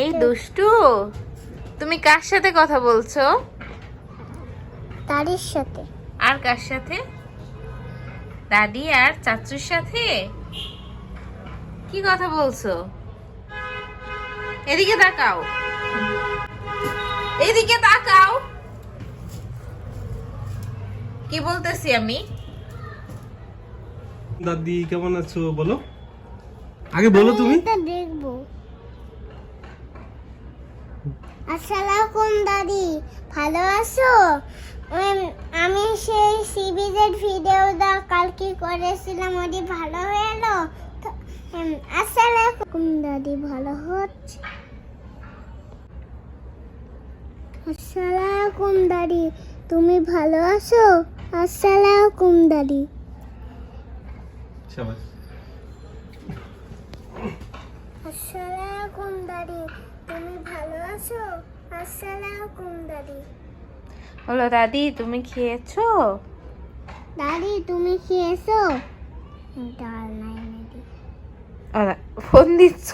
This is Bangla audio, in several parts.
এই দুষ্টু তুমি কার সাথে কথা বলছো? দাদির সাথে। আর কার সাথে? দাদি আর চাচুর সাথে? কি কথা বলছো? এদিকে তাকাও। এদিকে তাকাও। কি বলতেছি আমি? দাদি কেমন আছো? বলো। আগে বলো তুমি। দেখব। আসসালামুকুম দাদি ভালো আছো? আমি সেই সিবিজের ভিডিওটা কালকে করেছিলাম ওটি ভালো এলো? আসসালামুকুম দাদি ভালো হচ্ছে? আসসালামুকুম দাদি তুমি ভালো আছো? আসসালামুকুম দাদি। আসসালামুকুম দাদি তুমি ভালো আছো? আসসালামুকুম দাদি। হলো দাদি তুমি খেয়েছো? দাদি তুমি খেয়েছো? ডাল নাই নাকি ফোন দিচ্ছ?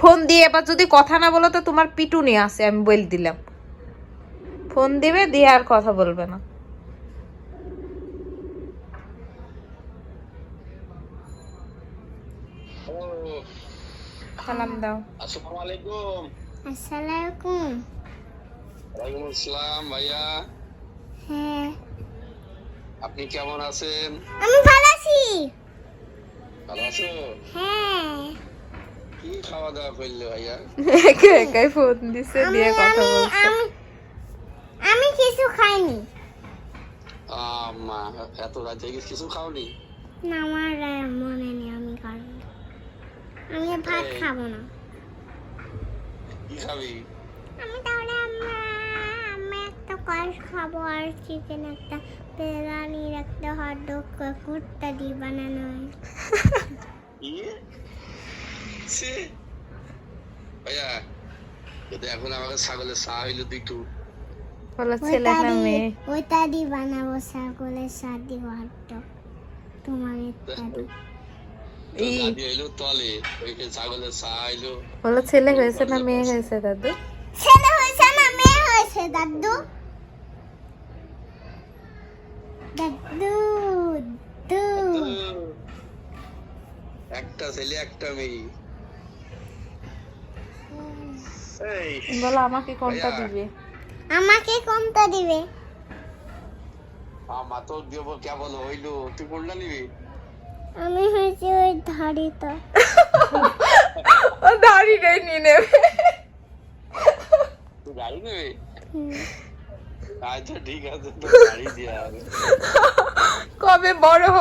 ফোন দিয়ে এবার যদি কথা না বলো তো তোমার পিটুনি আছে আমি বলে দিলাম। ফোন দিবে দিয়ে আর কথা বলবে না। সালাম দাও। আসসালামু আলাইকুম। আসসালামুকুম ওয়ালাইকুম আসসালাম ভাইয়া হ্যাঁ আপনি কেমন আছেন আমি ভালো আছি ভালো আছো হ্যাঁ কি খাওয়া দাওয়া করলে ভাইয়া একে একাই ফোন দিছে আমি দিয়ে কথা আমি বলছে আমি আমি কিছু খাইনি আম্মা এত রাতে কিছু খাওনি না আমার মনে নেই আমি খাব আমি ভাত। খাব না কি খাবি আমি তাহলে আমি একটা কয়েস খাব আর চিকেন একটা বিরিয়ানির একটা হট ডগ কুর্তা দিয়ে বানানো হয়। ভাইয়া যদি এখন আমাকে ছাগলের চা হইল একটু বলো ছেলে না মেয়ে? ওইটা দিয়ে বানাবো ছাগলের সাদি হট ডগ তোমার দিয়ে। এই বলো ছেলে হয়েছে না মেয়ে হয়েছে দাদু? ছেলে হয়েছে না মেয়ে হয়েছে দাদু? দাদু একটা ছেলে একটা মেয়ে। এই বলো আমাকে কোনটা দিবে? আমাকে কোনটা দিবে? আমা তো দেবো কেবল হইল। তুই কোনটা নিবি? আমি হয়েছি ওই ধাড়িটা। ও ধাড়িটাই নিয়ে নেবে। গাড়ি নেবে আচ্ছা ঠিক আছে তো গাড়ি দিয়ে হবে। কবে বড় হবে?